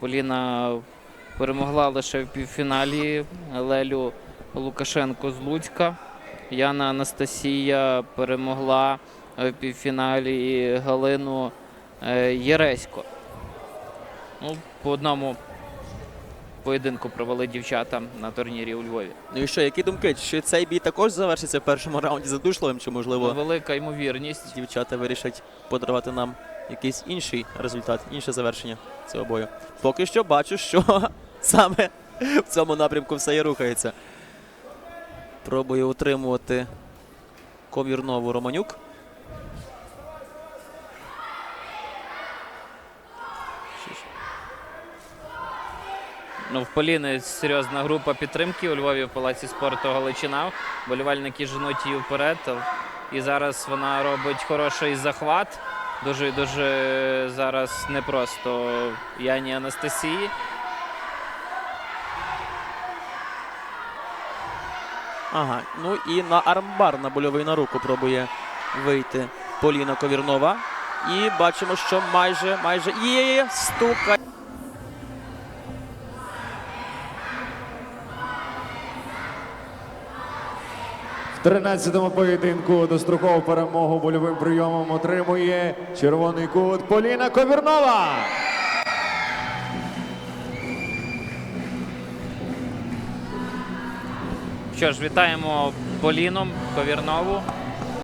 Поліна перемогла лише в півфіналі Лелю Лукашенко з Луцька. Яна Анастасія перемогла в півфіналі Галину е, Єресько. Ну, по одному поєдинку провели дівчата на турнірі у Львові. Ну і що, які думки? Чи цей бій також завершиться в першому раунді задушливим, чи можливо Велика ймовірність. дівчата вирішать подарувати нам якийсь інший результат, інше завершення цього бою? Поки що бачу, що саме в цьому напрямку все і рухається. Пробує утримувати Ковірнову Романюк. Ну, в Поліни серйозна група підтримки у Львові в Палаці спорту Галичина. Болівальники женуть її вперед. І зараз вона робить хороший захват. Дуже дуже зараз непросто Яні Анастасії. Ага, ну і на армбар на больовий на руку пробує вийти Поліна Ковірнова. І бачимо, що майже майже є стука. 13-му поєдинку дострокову перемогу больовим прийомом отримує червоний кут Поліна Ковірнова. Що ж, вітаємо Поліну Ковірнову.